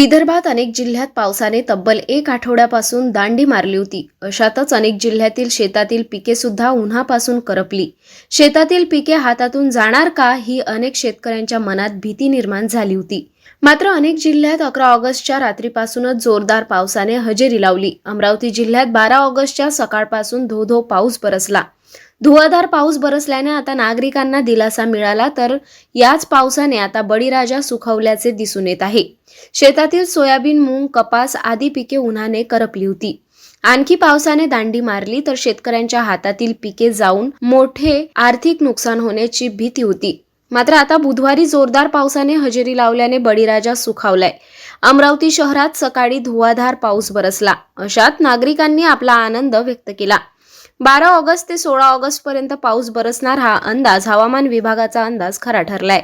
विदर्भात अनेक जिल्ह्यात पावसाने तब्बल एक आठवड्यापासून दांडी मारली होती. अशातच अनेक जिल्ह्यातील शेतातील पिके सुद्धा उन्हापासून करपली. शेतातील पिके हातातून जाणार का ही अनेक शेतकऱ्यांच्या मनात भीती निर्माण झाली होती. मात्र अनेक जिल्ह्यात अकरा ऑगस्टच्या रात्रीपासूनच जोरदार पावसाने हजेरी लावली. अमरावती जिल्ह्यात बारा ऑगस्टच्या सकाळपासून धो धो पाऊस बरसला. धुवाधार पाऊस बरसल्याने आता नागरिकांना दिलासा मिळाला तर याच पावसाने आता बळीराजा सुखावल्याचे दिसून येत आहे. शेतातील सोयाबीन मूग कपास आदी पिके उन्हाने करपली होती. आणखी पावसाने दांडी मारली तर शेतकऱ्यांच्या हातातील पिके जाऊन मोठे आर्थिक नुकसान होण्याची भीती होती. मात्र आता बुधवारी जोरदार पावसाने हजेरी लावल्याने बळीराजा सुखावलाय. अमरावती शहरात सकाळी धुवाधार पाऊस बरसला. अशात नागरिकांनी आपला आनंद व्यक्त केला. बारा ऑगस्ट ते सोळा ऑगस्ट पर्यंत पाऊस बरसणार हा अंदाज हवामान विभागाचा अंदाज खरा ठरलाय.